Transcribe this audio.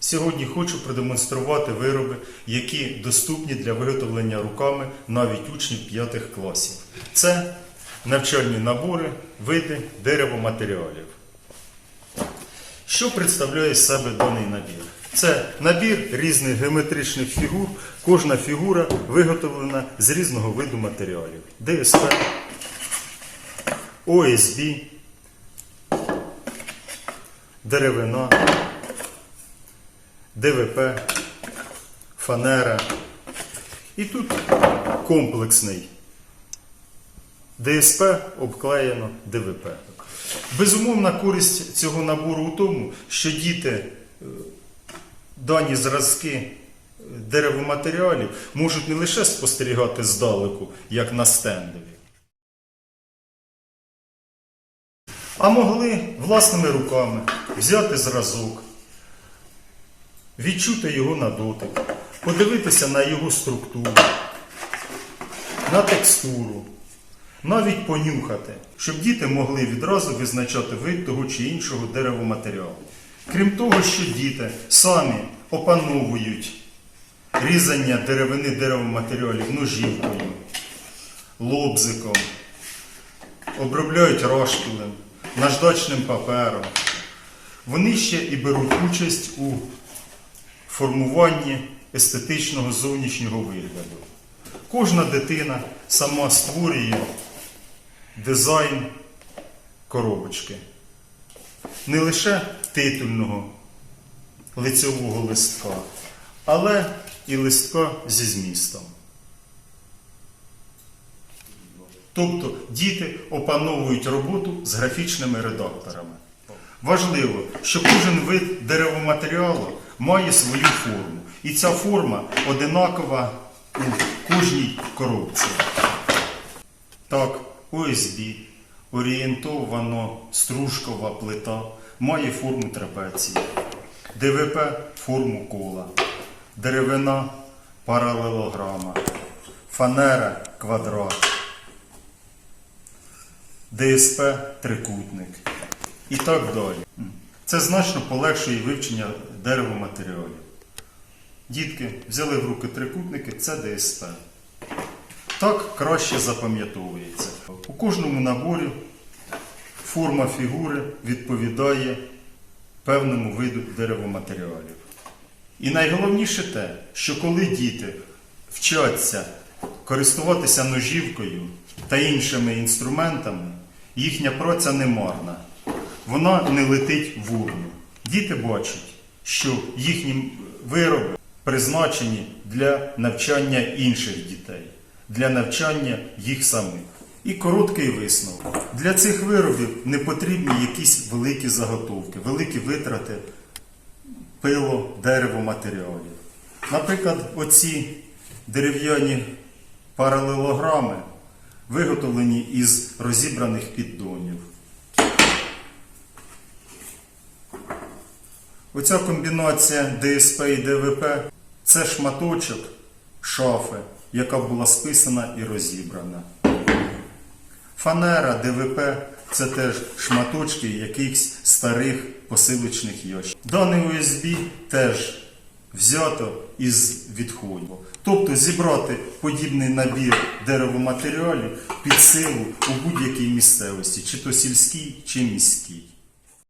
Сьогодні хочу продемонструвати вироби, які доступні для виготовлення руками навіть учнів 5 класів. Це навчальні набори, види деревоматеріалів. Що представляє з себе даний набір? Це набір різних геометричних фігур. Кожна фігура виготовлена з різного виду матеріалів. ДСП, ОСБ, деревина, ДВП, фанера. І тут комплексний ДСП обклеєно ДВП. Безумовна користь цього набору у тому, що діти е, дані зразки е, деревоматеріалів можуть не лише спостерігати здалеку, як на стендові, а могли власними руками взяти зразок, відчути його на дотик, подивитися на його структуру, на текстуру, навіть понюхати, щоб діти могли відразу визначати вид того чи іншого деревоматеріалу. Крім того, що діти самі опановують різання деревини деревоматеріалів ножівкою, лобзиком, обробляють рашпілем, наждачним папером. Вони ще і беруть участь у формуванні естетичного зовнішнього вигляду. Кожна дитина сама створює дизайн коробочки. Не лише титульного лицьового листка, але і листка зі змістом. Тобто діти опановують роботу з графічними редакторами. Важливо, що кожен вид деревоматеріалу має свою форму. І ця форма одинакова у кожній коробці. Так, ОСБ, орієнтовано стружкова плита, має форму трапеції, ДВП форму кола, деревина паралелограма, фанера квадрат, ДСП трикутник і так далі. Це значно полегшує вивчення деревоматеріалів. Дітки взяли в руки трикутники, це ДСП. Так краще запам'ятовується. У кожному наборі форма фігури відповідає певному виду деревоматеріалів. І найголовніше те, що коли діти вчаться користуватися ножівкою та іншими інструментами, їхня праця не марна. Вона не летить в урну. Діти бачать, що їхні вироби призначені для навчання інших дітей, для навчання їх самих. І короткий висновок. Для цих виробів не потрібні якісь великі заготовки, великі витрати пило, дерево, матеріалів. Наприклад, оці дерев'яні паралелограми виготовлені із розібраних піддонів. Оця комбінація ДСП і ДВП це шматочок шафи, яка була списана і розібрана. Фанера ДВП це теж шматочки якихось старих посилочних ящиків. Даний ОСБ теж взято із відходів. Тобто зібрати подібний набір деревоматеріалів під силу у будь-якій місцевості, чи то сільській, чи міській.